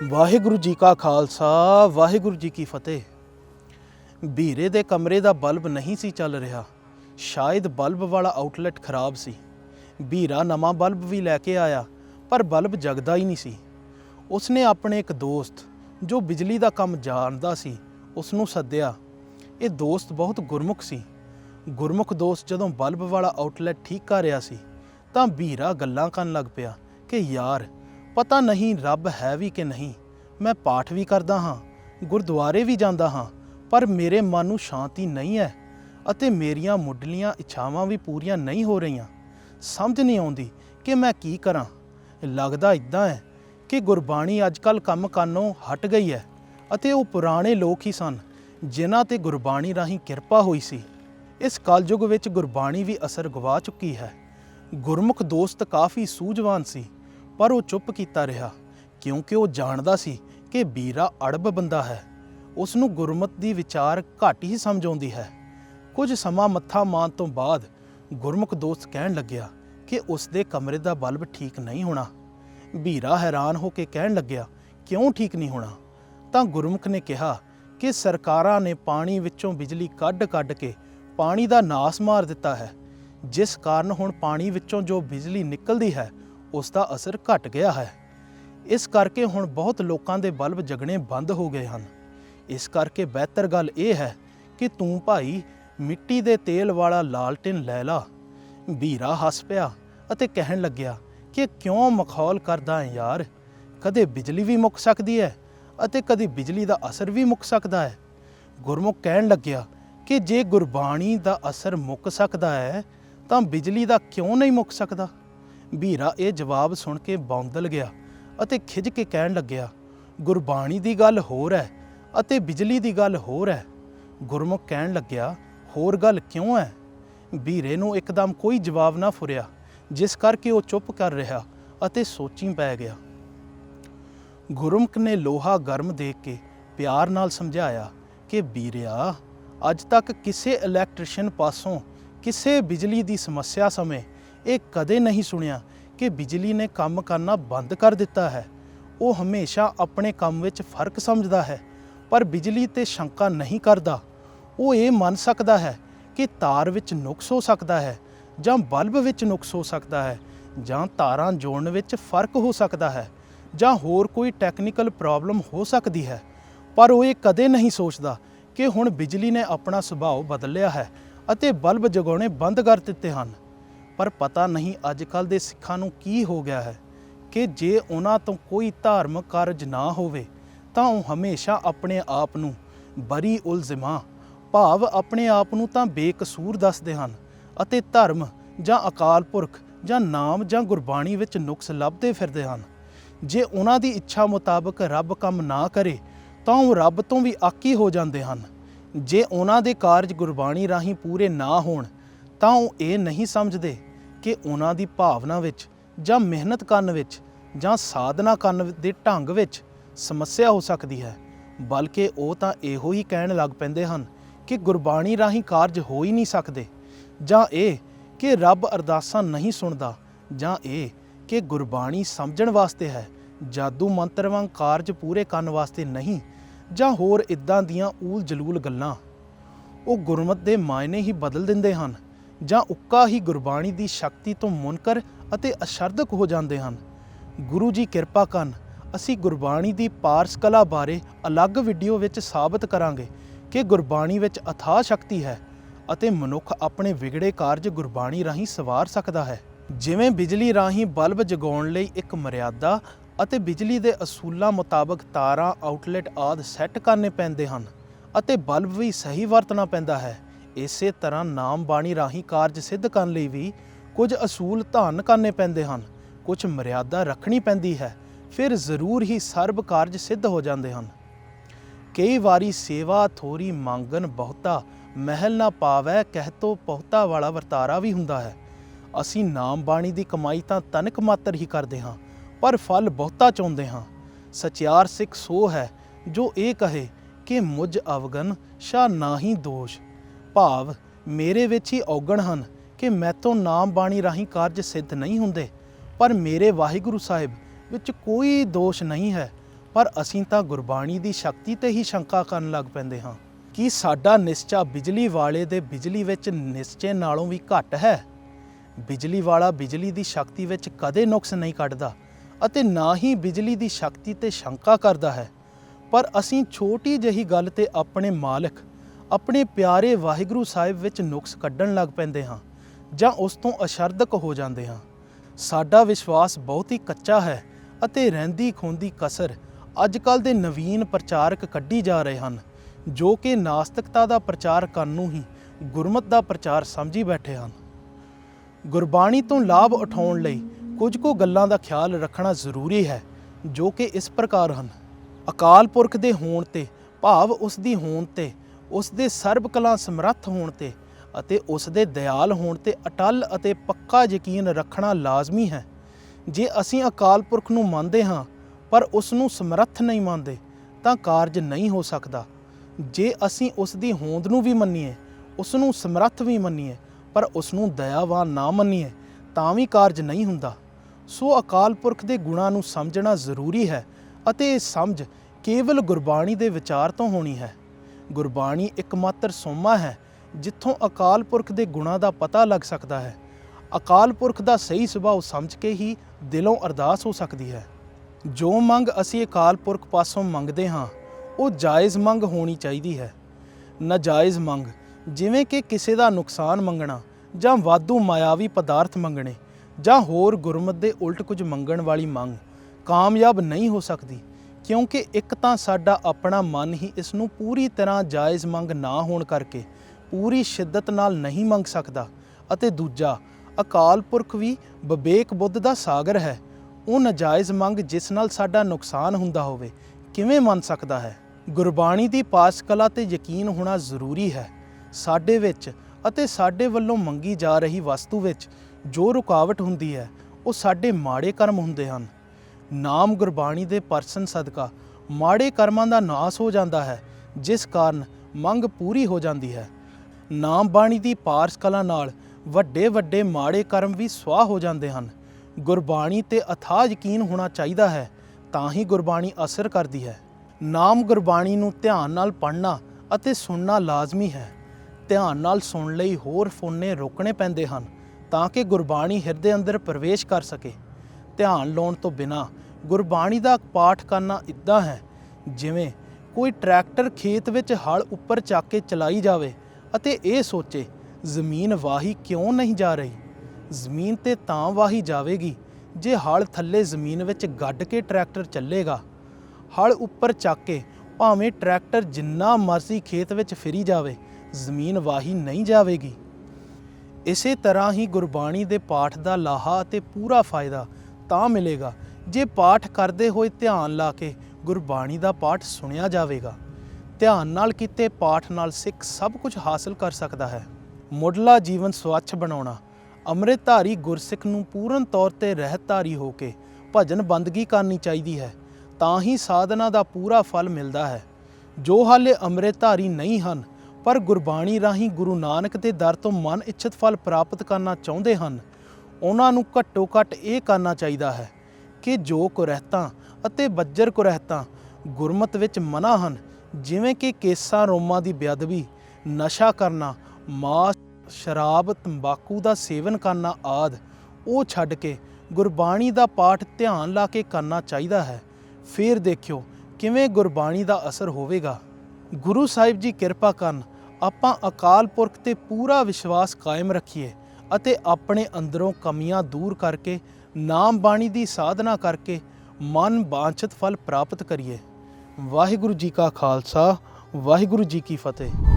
ਵਾਹਿਗੁਰੂ ਜੀ ਕਾ ਖਾਲਸਾ, ਵਾਹਿਗੁਰੂ ਜੀ ਕੀ ਫਤਿਹ। ਵੀਰੇ ਦੇ ਕਮਰੇ ਦਾ ਬਲਬ ਨਹੀਂ ਸੀ ਚੱਲ ਰਿਹਾ। ਸ਼ਾਇਦ ਬਲਬ ਵਾਲਾ ਆਊਟਲੈਟ ਖਰਾਬ ਸੀ। ਵੀਰਾ ਨਵਾਂ ਬਲਬ ਵੀ ਲੈ ਕੇ ਆਇਆ, ਪਰ ਬਲਬ ਜਗਦਾ ਹੀ ਨਹੀਂ ਸੀ। ਉਸਨੇ ਆਪਣੇ ਇੱਕ ਦੋਸਤ, ਜੋ ਬਿਜਲੀ ਦਾ ਕੰਮ ਜਾਣਦਾ ਸੀ ਉਸ ਨੂੰ ਸੱਦਿਆ। ਇਹ ਦੋਸਤ ਬਹੁਤ ਗੁਰਮੁਖ ਸੀ। ਗੁਰਮੁਖ ਦੋਸਤ ਜਦੋਂ ਬਲਬ ਵਾਲਾ ਆਊਟਲੈਟ ਠੀਕ ਕਰ ਰਿਹਾ ਸੀ, ਤਾਂ ਵੀਰਾ ਗੱਲਾਂ ਕਰਨ ਲੱਗ ਪਿਆ ਕਿ ਯਾਰ ਪਤਾ ਨਹੀਂ ਰੱਬ ਹੈ ਵੀ ਕਿ ਨਹੀਂ। ਮੈਂ ਪਾਠ ਵੀ ਕਰਦਾ ਹਾਂ, ਗੁਰਦੁਆਰੇ ਵੀ ਜਾਂਦਾ ਹਾਂ, ਪਰ ਮੇਰੇ ਮਨ ਨੂੰ ਸ਼ਾਂਤੀ ਨਹੀਂ ਹੈ ਅਤੇ ਮੇਰੀਆਂ ਮੁੱਢਲੀਆਂ ਇੱਛਾਵਾਂ ਵੀ ਪੂਰੀਆਂ ਨਹੀਂ ਹੋ ਰਹੀਆਂ। ਸਮਝ ਨਹੀਂ ਆਉਂਦੀ ਕਿ ਮੈਂ ਕੀ ਕਰਾਂ। ਲੱਗਦਾ ਇਦਾਂ ਹੈ ਕਿ ਗੁਰਬਾਣੀ ਅੱਜਕੱਲ ਕੰਮ ਕਰਨੋਂ ਹਟ ਗਈ ਹੈ ਅਤੇ ਉਹ ਪੁਰਾਣੇ ਲੋਕ ਹੀ ਸਨ, ਜਿਨ੍ਹਾਂ ਤੇ ਗੁਰਬਾਣੀ ਰਾਹੀਂ ਕਿਰਪਾ ਹੋਈ ਸੀ। ਇਸ ਕਲਯੁਗ ਵਿੱਚ ਗੁਰਬਾਣੀ ਵੀ ਅਸਰ ਗਵਾ ਚੁੱਕੀ ਹੈ। ਗੁਰਮੁਖ ਦੋਸਤ ਕਾਫੀ ਸੂਝਵਾਨ ਸੀ। ਪਰ ਉਹ ਚੁੱਪ ਕੀਤਾ ਰਿਹਾ, ਕਿਉਂਕਿ ਉਹ ਜਾਣਦਾ ਸੀ ਕਿ ਬੀਰਾ ਅੜਬ ਬੰਦਾ ਹੈ। ਉਸ ਨੂੰ ਗੁਰਮਤ ਦੀ ਵਿਚਾਰ ਘੱਟ ਹੀ ਸਮਝ ਆਉਂਦੀ ਹੈ। ਕੁਝ ਸਮਾਂ ਮੱਥਾ ਮਾਰਨ ਤੋਂ ਬਾਅਦ ਗੁਰਮੁਖ ਦੋਸਤ ਕਹਿਣ ਲੱਗਿਆ ਕਿ ਉਸ ਦੇ ਕਮਰੇ ਦਾ ਬਲਬ ਠੀਕ ਨਹੀਂ ਹੋਣਾ। ਬੀਰਾ ਹੈਰਾਨ ਹੋ ਕੇ ਕਹਿਣ ਲੱਗਿਆ, ਕਿਉਂ ਠੀਕ ਨਹੀਂ ਹੋਣਾ? ਤਾਂ ਗੁਰਮੁਖ ਨੇ ਕਿਹਾ ਕਿ ਸਰਕਾਰਾਂ ਨੇ ਪਾਣੀ ਵਿੱਚੋਂ ਬਿਜਲੀ ਕੱਢ-ਕੱਢ ਕੇ ਪਾਣੀ ਦਾ ਨਾਸ ਮਾਰ ਦਿੱਤਾ ਹੈ। ਜਿਸ ਕਾਰਨ ਹੁਣ ਪਾਣੀ ਵਿੱਚੋਂ ਜੋ ਬਿਜਲੀ ਨਿਕਲਦੀ ਹੈ ਉਸ ਦਾ ਅਸਰ ਘਟ ਗਿਆ ਹੈ। ਇਸ ਕਰਕੇ ਹੁਣ ਬਹੁਤ ਲੋਕਾਂ ਦੇ ਬਲਬ ਜਗਣੇ ਬੰਦ ਹੋ ਗਏ ਹਨ। ਇਸ ਕਰਕੇ ਬਿਹਤਰ ਗੱਲ ਇਹ ਹੈ ਕਿ ਤੂੰ ਭਾਈ ਮਿੱਟੀ ਦੇ ਤੇਲ ਵਾਲਾ ਲਾਲਟਿਨ ਲੈ ਲਾ। ਵੀਰਾ ਹੱਸ ਪਿਆ ਅਤੇ ਕਹਿਣ ਲੱਗਿਆ ਕਿ ਕਿਉਂ ਮਖੌਲ ਕਰਦਾ ਹੈ ਯਾਰ? ਕਦੇ ਬਿਜਲੀ ਵੀ ਮੁੱਕ ਸਕਦੀ ਹੈ ਅਤੇ ਕਦੇ ਬਿਜਲੀ ਦਾ ਅਸਰ ਵੀ ਮੁੱਕ ਸਕਦਾ ਹੈ ਗੁਰਮੁਖ ਕਹਿਣ ਲੱਗਿਆ ਕਿ ਜੇ ਗੁਰਬਾਣੀ ਦਾ ਅਸਰ ਮੁੱਕ ਸਕਦਾ ਹੈ ਤਾਂ ਬਿਜਲੀ ਦਾ ਕਿਉਂ ਨਹੀਂ ਮੁੱਕ ਸਕਦਾ? ਵੀਰਾ ਇਹ ਜਵਾਬ ਸੁਣ ਕੇ ਬੌਂਦਲ ਗਿਆ ਅਤੇ ਖਿਜ ਕੇ ਕਹਿਣ ਲੱਗਿਆ, ਗੁਰਬਾਣੀ ਦੀ ਗੱਲ ਹੋਰ ਹੈ ਅਤੇ ਬਿਜਲੀ ਦੀ ਗੱਲ ਹੋਰ ਹੈ। ਗੁਰਮੁਖ ਕਹਿਣ ਲੱਗਿਆ, ਹੋਰ ਗੱਲ ਕਿਉਂ ਹੈ? ਵੀਰੇ ਨੂੰ ਇੱਕਦਮ ਕੋਈ ਜਵਾਬ ਨਾ ਫੁਰਿਆ, ਜਿਸ ਕਰਕੇ ਉਹ ਚੁੱਪ ਕਰ ਰਿਹਾ ਅਤੇ ਸੋਚੀ ਪੈ ਗਿਆ। ਗੁਰਮੁਖ ਨੇ ਲੋਹਾ ਗਰਮ ਦੇਖ ਕੇ ਪਿਆਰ ਨਾਲ ਸਮਝਾਇਆ ਕਿ, ਵੀਰਿਆ, ਅੱਜ ਤੱਕ ਕਿਸੇ ਇਲੈਕਟ੍ਰੀਸ਼ੀਅਨ ਪਾਸੋਂ ਕਿਸੇ ਬਿਜਲੀ ਦੀ ਸਮੱਸਿਆ ਸਮੇਂ ਇਹ ਕਦੇ ਨਹੀਂ ਸੁਣਿਆ ਕਿ ਬਿਜਲੀ ਨੇ ਕੰਮ ਕਰਨਾ ਬੰਦ ਕਰ ਦਿੱਤਾ ਹੈ। ਉਹ ਹਮੇਸ਼ਾ ਆਪਣੇ ਕੰਮ ਵਿੱਚ ਫ਼ਰਕ ਸਮਝਦਾ ਹੈ, ਪਰ ਬਿਜਲੀ ਤੇ ਸ਼ੰਕਾ ਨਹੀਂ ਕਰਦਾ। ਉਹ ਇਹ ਮੰਨ ਸਕਦਾ ਹੈ ਕਿ ਤਾਰ ਵਿੱਚ ਨੁਕਸ ਹੋ ਸਕਦਾ ਹੈ ਜਾਂ ਬਲਬ ਵਿੱਚ ਨੁਕਸ ਹੋ ਸਕਦਾ ਹੈ ਜਾਂ ਤਾਰਾਂ ਜੋੜਨ ਵਿੱਚ ਫ਼ਰਕ ਹੋ ਸਕਦਾ ਹੈ ਜਾਂ ਹੋਰ ਕੋਈ ਟੈਕਨੀਕਲ ਪ੍ਰੋਬਲਮ ਹੋ ਸਕਦੀ ਹੈ। ਪਰ ਉਹ ਇਹ ਕਦੇ ਨਹੀਂ ਸੋਚਦਾ ਕਿ ਹੁਣ ਬਿਜਲੀ ਨੇ ਆਪਣਾ ਸੁਭਾਅ ਬਦਲਿਆ ਹੈ ਅਤੇ ਬਲਬ ਜਗਾਉਣੇ ਬੰਦ ਕਰ ਦਿੱਤੇ ਹਨ। ਪਰ ਪਤਾ ਨਹੀਂ ਅੱਜ ਕੱਲ ਦੇ ਸਿੱਖਾਂ ਨੂੰ ਕੀ ਹੋ ਗਿਆ ਹੈ ਕਿ ਜੇ ਉਹਨਾਂ ਤੋਂ ਕੋਈ ਧਾਰਮਿਕ ਕਾਰਜ ਨਾ ਹੋਵੇ, ਤਾਂ ਉਹ ਹਮੇਸ਼ਾ ਆਪਣੇ ਆਪ ਨੂੰ ਬਰੀ ਉਲਜ਼ਮਾ ਭਾਵ ਆਪਣੇ ਆਪ ਨੂੰ ਤਾਂ ਬੇਕਸੂਰ ਦੱਸਦੇ ਹਨ ਅਤੇ ਧਰਮ ਜਾਂ ਅਕਾਲ ਪੁਰਖ ਜਾਂ ਨਾਮ ਜਾਂ ਗੁਰਬਾਣੀ ਵਿੱਚ ਨੁਕਸ ਲੱਭਦੇ ਫਿਰਦੇ ਹਨ। ਜੇ ਉਹਨਾਂ ਦੀ ਇੱਛਾ ਮੁਤਾਬਕ ਰੱਬ ਕੰਮ ਨਾ ਕਰੇ, ਤਾਂ ਉਹ ਰੱਬ ਤੋਂ ਵੀ ਆਕੀ ਹੋ ਜਾਂਦੇ ਹਨ। ਜੇ ਉਹਨਾਂ ਦੇ ਕਾਰਜ ਗੁਰਬਾਣੀ ਰਾਹੀਂ ਪੂਰੇ ਨਾ ਹੋਣ, ਤਾਂ ਉਹ ਇਹ ਨਹੀਂ ਸਮਝਦੇ ਕਿ ਉਹਨਾਂ ਦੀ ਭਾਵਨਾ ਵਿੱਚ ਜਾਂ ਮਿਹਨਤ ਕਰਨ ਵਿੱਚ ਜਾਂ ਸਾਧਨਾ ਕਰਨ ਦੇ ਢੰਗ ਵਿੱਚ ਸਮੱਸਿਆ ਹੋ ਸਕਦੀ ਹੈ, ਬਲਕਿ ਉਹ ਤਾਂ ਇਹੋ ਹੀ ਕਹਿਣ ਲੱਗ ਪੈਂਦੇ ਹਨ ਕਿ ਗੁਰਬਾਣੀ ਰਾਹੀਂ ਕਾਰਜ ਹੋ ਹੀ ਨਹੀਂ ਸਕਦੇ, ਜਾਂ ਇਹ ਕਿ ਰੱਬ ਅਰਦਾਸਾਂ ਨਹੀਂ ਸੁਣਦਾ, ਜਾਂ ਇਹ ਕਿ ਗੁਰਬਾਣੀ ਸਮਝਣ ਵਾਸਤੇ ਹੈ, ਜਾਦੂ ਮੰਤਰ ਵਾਂਗ ਕਾਰਜ ਪੂਰੇ ਕਰਨ ਵਾਸਤੇ ਨਹੀਂ, ਜਾਂ ਹੋਰ ਇਦਾਂ ਦੀਆਂ ਊਲ ਜਲੂਲ ਗੱਲਾਂ। ਉਹ ਗੁਰਮਤ ਦੇ ਮਾਇਨੇ ਹੀ ਬਦਲ ਦਿੰਦੇ ਹਨ। ਜਾਂ ਉੱਕਾ ਹੀ ਗੁਰਬਾਣੀ ਦੀ ਸ਼ਕਤੀ ਤੋਂ ਮੁਨਕਰ ਅਤੇ ਅਸ਼ਰਧਕ ਹੋ ਜਾਂਦੇ ਹਨ। ਗੁਰੂ ਜੀ ਕਿਰਪਾ ਕਰਨ, ਅਸੀਂ ਗੁਰਬਾਣੀ ਦੀ ਪਾਰਸ ਕਲਾ ਬਾਰੇ ਅਲੱਗ ਵੀਡੀਓ ਵਿੱਚ ਸਾਬਤ ਕਰਾਂਗੇ ਕਿ ਗੁਰਬਾਣੀ ਵਿੱਚ ਅਥਾਹ ਸ਼ਕਤੀ ਹੈ ਅਤੇ ਮਨੁੱਖ ਆਪਣੇ ਵਿਗੜੇ ਕਾਰਜ ਗੁਰਬਾਣੀ ਰਾਹੀਂ ਸਵਾਰ ਸਕਦਾ ਹੈ। ਜਿਵੇਂ ਬਿਜਲੀ ਰਾਹੀਂ ਬਲਬ ਜਗਾਉਣ ਲਈ ਇੱਕ ਮਰਿਆਦਾ ਅਤੇ ਬਿਜਲੀ ਦੇ ਅਸੂਲਾਂ ਮੁਤਾਬਕ ਤਾਰਾਂ, ਆਊਟਲੈਟ ਆਦਿ ਸੈੱਟ ਕਰਨੇ ਪੈਂਦੇ ਹਨ ਅਤੇ ਬਲਬ ਵੀ ਸਹੀ ਵਰਤਣਾ ਪੈਂਦਾ ਹੈ। ਇਸੇ ਤਰ੍ਹਾਂ ਨਾਮ ਬਾਣੀ ਰਾਹੀਂ ਕਾਰਜ ਸਿੱਧ ਕਰਨ ਲਈ ਵੀ ਕੁਝ ਅਸੂਲ ਧਾਰਨ ਕਰਨੇ ਪੈਂਦੇ ਹਨ, ਕੁਝ ਮਰਿਆਦਾ ਰੱਖਣੀ ਪੈਂਦੀ ਹੈ, ਫਿਰ ਜ਼ਰੂਰ ਹੀ ਸਰਬ ਕਾਰਜ ਸਿੱਧ ਹੋ ਜਾਂਦੇ ਹਨ। ਕਈ ਵਾਰੀ ਸੇਵਾ ਥੋਰੀ ਮੰਗਨ ਬਹੁਤਾ ਮਹਿਲ ਨਾ ਪਾਵੈ ਕਹਿਤੋ ਬਹੁਤਾ ਵਾਲਾ ਵਰਤਾਰਾ ਵੀ ਹੁੰਦਾ ਹੈ। ਅਸੀਂ ਨਾਮ ਬਾਣੀ ਦੀ ਕਮਾਈ ਤਾਂ ਤਨਕ ਮਾਤਰ ਹੀ ਕਰਦੇ ਹਾਂ, ਪਰ ਫਲ ਬਹੁਤਾ ਚਾਹੁੰਦੇ ਹਾਂ। ਸਚਿਆਰ ਸਿੱਖ ਸੋ ਹੈ, ਜੋ ਇਹ ਕਹੇ ਕਿ ਮੁਝ ਅਵਗਨ ਸ਼ਾ ਨਾਹੀ ਦੋਸ਼। ਭਾਵ ਮੇਰੇ ਵਿੱਚ ਹੀ ਔਗਣ ਹਨ ਕਿ ਮੈਥੋਂ ਨਾਮ ਬਾਣੀ ਰਾਹੀਂ ਕਾਰਜ ਸਿੱਧ ਨਹੀਂ ਹੁੰਦੇ, ਪਰ ਮੇਰੇ ਵਾਹਿਗੁਰੂ ਸਾਹਿਬ ਵਿੱਚ ਕੋਈ ਦੋਸ਼ ਨਹੀਂ ਹੈ, ਪਰ ਅਸੀਂ ਤਾਂ ਗੁਰਬਾਣੀ ਦੀ ਸ਼ਕਤੀ ਤੇ ਹੀ ਸ਼ੰਕਾ ਕਰਨ ਲੱਗ ਪੈਂਦੇ ਹਾਂ। ਕੀ ਸਾਡਾ ਨਿਸ਼ਚਾ ਬਿਜਲੀ ਵਾਲੇ ਦੇ ਬਿਜਲੀ ਵਿੱਚ ਨਿਸ਼ਚੇ ਨਾਲੋਂ ਵੀ ਘੱਟ ਹੈ? ਬਿਜਲੀ ਵਾਲਾ ਬਿਜਲੀ ਦੀ ਸ਼ਕਤੀ ਵਿੱਚ ਕਦੇ ਨੁਕਸ ਨਹੀਂ ਕੱਢਦਾ ਅਤੇ ਨਾ ਹੀ ਬਿਜਲੀ ਦੀ ਸ਼ਕਤੀ ਤੇ ਸ਼ੰਕਾ ਕਰਦਾ ਹੈ, ਪਰ ਅਸੀਂ ਛੋਟੀ ਜਿਹੀ ਗੱਲ ਤੇ ਆਪਣੇ ਮਾਲਕ ਆਪਣੇ ਪਿਆਰੇ ਵਾਹਿਗੁਰੂ ਸਾਹਿਬ ਵਿੱਚ ਨੁਕਸ ਕੱਢਣ ਲੱਗ ਪੈਂਦੇ ਹਾਂ ਜਾਂ ਉਸ ਤੋਂ ਅਸ਼ਰਧਕ ਹੋ ਜਾਂਦੇ ਹਾਂ। ਸਾਡਾ ਵਿਸ਼ਵਾਸ ਬਹੁਤ ਹੀ ਕੱਚਾ ਹੈ ਅਤੇ ਰਹਿੰਦੀ ਖੁੰਦੀ ਕਸਰ ਅੱਜ ਕੱਲ ਦੇ ਨਵੀਨ ਪ੍ਰਚਾਰਕ ਕੱਢੀ ਜਾ ਰਹੇ ਹਨ, ਜੋ ਕਿ ਨਾਸਤਿਕਤਾ ਦਾ ਪ੍ਰਚਾਰ ਕਰਨ ਨੂੰ ਹੀ ਗੁਰਮਤ ਦਾ ਪ੍ਰਚਾਰ ਸਮਝੀ ਬੈਠੇ ਹਨ। ਗੁਰਬਾਣੀ ਤੋਂ ਲਾਭ ਉਠਾਉਣ ਲਈ ਕੁਝ ਕੁ ਗੱਲਾਂ ਦਾ ਖਿਆਲ ਰੱਖਣਾ ਜ਼ਰੂਰੀ ਹੈ, ਜੋ ਕਿ ਇਸ ਪ੍ਰਕਾਰ ਹਨ। ਅਕਾਲ ਪੁਰਖ ਦੇ ਹੋਣ ਤੇ ਭਾਵ ਉਸ ਦੀ ਹੋਣ ਤੇ ਉਸ ਦੇ ਸਰਬ ਕਲਾ ਸਮਰੱਥ ਹੋਣ ਤੇ ਅਤੇ ਉਸ ਦੇ ਦਇਆਲ ਹੋਣ ਤੇ ਅਟਲ ਅਤੇ ਪੱਕਾ ਯਕੀਨ ਰੱਖਣਾ ਲਾਜ਼ਮੀ ਹੈ। ਜੇ ਅਸੀਂ ਅਕਾਲ ਪੁਰਖ ਨੂੰ ਮੰਨਦੇ ਹਾਂ, ਪਰ ਉਸ ਨੂੰ ਸਮਰੱਥ ਨਹੀਂ ਮੰਨਦੇ, ਤਾਂ ਕਾਰਜ ਨਹੀਂ ਹੋ ਸਕਦਾ। ਜੇ ਅਸੀਂ ਉਸ ਦੀ ਹੋਂਦ ਨੂੰ ਵੀ ਮੰਨੀਏ ਉਸ ਨੂੰ ਸਮਰੱਥ ਵੀ ਮੰਨੀਏ, ਪਰ ਉਸ ਨੂੰ ਦਇਆਵਾਨ ਨਾ ਮੰਨੀਏ, ਤਾਂ ਵੀ ਕਾਰਜ ਨਹੀਂ ਹੁੰਦਾ। ਸੋ ਅਕਾਲ ਪੁਰਖ ਦੇ ਗੁਣਾਂ ਨੂੰ ਸਮਝਣਾ ਜ਼ਰੂਰੀ ਹੈ ਅਤੇ ਇਹ ਸਮਝ ਕੇਵਲ ਗੁਰਬਾਣੀ ਦੇ ਵਿਚਾਰ ਤੋਂ ਹੋਣੀ ਹੈ। ਗੁਰਬਾਣੀ ਇੱਕਮਾਤਰ ਸੋਮਾ ਹੈ, ਜਿੱਥੋਂ ਅਕਾਲ ਪੁਰਖ ਦੇ ਗੁਣਾਂ ਦਾ ਪਤਾ ਲੱਗ ਸਕਦਾ ਹੈ। ਅਕਾਲ ਪੁਰਖ ਦਾ ਸਹੀ ਸੁਭਾਅ ਸਮਝ ਕੇ ਹੀ ਦਿਲੋਂ ਅਰਦਾਸ ਹੋ ਸਕਦੀ ਹੈ। ਜੋ ਮੰਗ ਅਸੀਂ ਅਕਾਲ ਪੁਰਖ ਪਾਸੋਂ ਮੰਗਦੇ ਹਾਂ, ਉਹ ਜਾਇਜ਼ ਮੰਗ ਹੋਣੀ ਚਾਹੀਦੀ ਹੈ। ਨਾਜਾਇਜ਼ ਮੰਗ, ਜਿਵੇਂ ਕਿ ਕਿਸੇ ਦਾ ਨੁਕਸਾਨ ਮੰਗਣਾ ਜਾਂ ਵਾਧੂ ਮਾਇਆਵੀ ਪਦਾਰਥ ਮੰਗਣੇ ਜਾਂ ਹੋਰ ਗੁਰਮਤ ਦੇ ਉਲਟ ਕੁਝ ਮੰਗਣ ਵਾਲੀ ਮੰਗ ਕਾਮਯਾਬ ਨਹੀਂ ਹੋ ਸਕਦੀ ਕਿਉਂਕਿ ਇੱਕ ਤਾਂ ਸਾਡਾ ਆਪਣਾ ਮਨ ਹੀ ਇਸ ਨੂੰ ਪੂਰੀ ਤਰ੍ਹਾਂ ਜਾਇਜ਼ ਮੰਗ ਨਾ ਹੋਣ ਕਰਕੇ ਪੂਰੀ ਸ਼ਿੱਦਤ ਨਾਲ ਨਹੀਂ ਮੰਗ ਸਕਦਾ ਅਤੇ ਦੂਜਾ, ਅਕਾਲ ਪੁਰਖ ਵੀ ਵਿਵੇਕ ਬੁੱਧ ਦਾ ਸਾਗਰ ਹੈ। ਉਹ ਨਜਾਇਜ਼ ਮੰਗ ਜਿਸ ਨਾਲ ਸਾਡਾ ਨੁਕਸਾਨ ਹੁੰਦਾ ਹੋਵੇ, ਕਿਵੇਂ ਮੰਨ ਸਕਦਾ ਹੈ? ਗੁਰਬਾਣੀ ਦੀ ਪਾਸਕਲਾ ਤੇ ਯਕੀਨ ਹੋਣਾ ਜ਼ਰੂਰੀ ਹੈ। ਸਾਡੇ ਵਿੱਚ ਅਤੇ ਸਾਡੇ ਵੱਲੋਂ ਮੰਗੀ ਜਾ ਰਹੀ ਵਸਤੂ ਵਿੱਚ ਜੋ ਰੁਕਾਵਟ ਹੁੰਦੀ ਹੈ, ਉਹ ਸਾਡੇ ਮਾੜੇ ਕਰਮ ਹੁੰਦੇ ਹਨ। ਨਾਮ ਗੁਰਬਾਣੀ ਦੇ ਪਰਸਨ ਸਦਕਾ ਮਾੜੇ ਕਰਮਾਂ ਦਾ ਨਾਸ ਹੋ ਜਾਂਦਾ ਹੈ, ਜਿਸ ਕਾਰਨ ਮੰਗ ਪੂਰੀ ਹੋ ਜਾਂਦੀ ਹੈ। ਨਾਮ ਬਾਣੀ ਦੀ ਪਾਰਸ ਕਲਾ ਨਾਲ ਵੱਡੇ ਵੱਡੇ ਮਾੜੇ ਕਰਮ ਵੀ ਸਵਾਹ ਹੋ ਜਾਂਦੇ ਹਨ। ਗੁਰਬਾਣੀ ਤੇ ਅਥਾਹ ਯਕੀਨ ਹੋਣਾ ਚਾਹੀਦਾ ਹੈ, ਤਾਂ ਹੀ ਗੁਰਬਾਣੀ ਅਸਰ ਕਰਦੀ ਹੈ। ਨਾਮ ਗੁਰਬਾਣੀ ਨੂੰ ਧਿਆਨ ਨਾਲ ਪੜ੍ਹਨਾ ਅਤੇ ਸੁਣਨਾ ਲਾਜ਼ਮੀ ਹੈ। ਧਿਆਨ ਨਾਲ ਸੁਣ ਲਈ ਹੋਰ ਫੋਨੇ ਰੋਕਣੇ ਪੈਂਦੇ ਹਨ, ਤਾਂ ਕਿ ਗੁਰਬਾਣੀ ਹਿਰਦੇ ਅੰਦਰ ਪ੍ਰਵੇਸ਼ ਕਰ ਸਕੇ। ਧਿਆਨ ਲਾਉਣ ਤੋਂ ਬਿਨਾ ਗੁਰਬਾਣੀ ਦਾ ਪਾਠ ਕਰਨਾ ਇਦਾਂ ਹੈ, ਜਿਵੇਂ ਕੋਈ ਟਰੈਕਟਰ ਖੇਤ ਵਿੱਚ ਹਲ ਉੱਪਰ ਚੱਕ ਕੇ ਚਲਾਈ ਜਾਵੇ ਅਤੇ ਇਹ ਸੋਚੇ, ਜ਼ਮੀਨ ਵਾਹੀ ਕਿਉਂ ਨਹੀਂ ਜਾ ਰਹੀ? ਜ਼ਮੀਨ ਤੇ ਤਾਂ ਵਾਹੀ ਜਾਵੇਗੀ ਜੇ ਹਲ ਥੱਲੇ ਜ਼ਮੀਨ ਵਿੱਚ ਗੱਡ ਕੇ ਟਰੈਕਟਰ ਚੱਲੇਗਾ। ਹਲ ਉੱਪਰ ਚੱਕ ਕੇ ਭਾਵੇਂ ਟਰੈਕਟਰ ਜਿੰਨਾ ਮਰਜ਼ੀ ਖੇਤ ਵਿੱਚ ਫਿਰੀ ਜਾਵੇ, ਜ਼ਮੀਨ ਵਾਹੀ ਨਹੀਂ ਜਾਵੇਗੀ। ਇਸੇ ਤਰ੍ਹਾਂ ਹੀ ਗੁਰਬਾਣੀ ਦੇ ਪਾਠ ਦਾ ਲਾਹਾ ਅਤੇ ਪੂਰਾ ਫਾਇਦਾ ਤਾਂ ਮਿਲੇਗਾ। ਜੇ ਪਾਠ ਕਰਦੇ ਹੋਏ ਧਿਆਨ ਲਾ ਕੇ ਗੁਰਬਾਣੀ ਦਾ ਪਾਠ ਸੁਣਿਆ ਜਾਵੇਗਾ, ਧਿਆਨ ਨਾਲ ਕੀਤੇ ਪਾਠ ਨਾਲ ਸਿੱਖ ਸਭ ਕੁਝ ਹਾਸਲ ਕਰ ਸਕਦਾ ਹੈ। ਮੁੱਢਲਾ ਜੀਵਨ ਸਵੱਛ ਬਣਾਉਣਾ, ਅੰਮ੍ਰਿਤਧਾਰੀ ਗੁਰਸਿੱਖ ਨੂੰ ਪੂਰਨ ਤੌਰ ਤੇ ਰਹਿਤਧਾਰੀ ਹੋ ਕੇ ਭਜਨ ਬੰਦਗੀ ਕਰਨੀ ਚਾਹੀਦੀ ਹੈ, ਤਾਂ ਹੀ ਸਾਧਨਾ ਦਾ ਪੂਰਾ ਫਲ ਮਿਲਦਾ ਹੈ। ਜੋ ਹਾਲੇ ਅੰਮ੍ਰਿਤਧਾਰੀ ਨਹੀਂ ਹਨ, ਪਰ ਗੁਰਬਾਣੀ ਰਾਹੀਂ ਗੁਰੂ ਨਾਨਕ ਦੇ ਦਰ ਤੋਂ ਮਨ ਇੱਛਤ ਫਲ ਪ੍ਰਾਪਤ ਕਰਨਾ ਚਾਹੁੰਦੇ ਹਨ ਉਹਨਾਂ ਨੂੰ ਘੱਟੋ ਘੱਟ ਇਹ ਕਰਨਾ ਚਾਹੀਦਾ ਹੈ ਕਿ ਜੋ ਕੁਰਹਿਤਾਂ ਅਤੇ ਬੱਜਰ ਕੁਰਹਿਤਾਂ ਗੁਰਮਤ ਵਿੱਚ ਮਨਾ ਹਨ, ਜਿਵੇਂ ਕਿ ਕੇਸਾਂ ਰੋਮਾਂ ਦੀ ਬੇਅਦਬੀ, ਨਸ਼ਾ ਕਰਨਾ, ਮਾਸ, ਸ਼ਰਾਬ, ਤੰਬਾਕੂ ਦਾ ਸੇਵਨ ਕਰਨਾ ਆਦ, ਉਹ ਛੱਡ ਕੇ ਗੁਰਬਾਣੀ ਦਾ ਪਾਠ ਧਿਆਨ ਲਾ ਕੇ ਕਰਨਾ ਚਾਹੀਦਾ ਹੈ। ਫਿਰ ਦੇਖਿਓ ਕਿਵੇਂ ਗੁਰਬਾਣੀ ਦਾ ਅਸਰ ਹੋਵੇਗਾ। ਗੁਰੂ ਸਾਹਿਬ ਜੀ ਕਿਰਪਾ ਕਰਨ ਆਪਾਂ ਅਕਾਲ ਪੁਰਖ ਤੇ ਪੂਰਾ ਵਿਸ਼ਵਾਸ ਕਾਇਮ ਰੱਖੀਏ। ਅਤੇ ਆਪਣੇ ਅੰਦਰੋਂ ਕਮੀਆਂ ਦੂਰ ਕਰਕੇ, ਨਾਮ ਬਾਣੀ ਦੀ ਸਾਧਨਾ ਕਰਕੇ ਮਨ ਬਾਂਛਤ ਫਲ ਪ੍ਰਾਪਤ ਕਰੀਏ। ਵਾਹਿਗੁਰੂ ਜੀ ਕਾ ਖਾਲਸਾ, ਵਾਹਿਗੁਰੂ ਜੀ ਕੀ ਫਤਿਹ।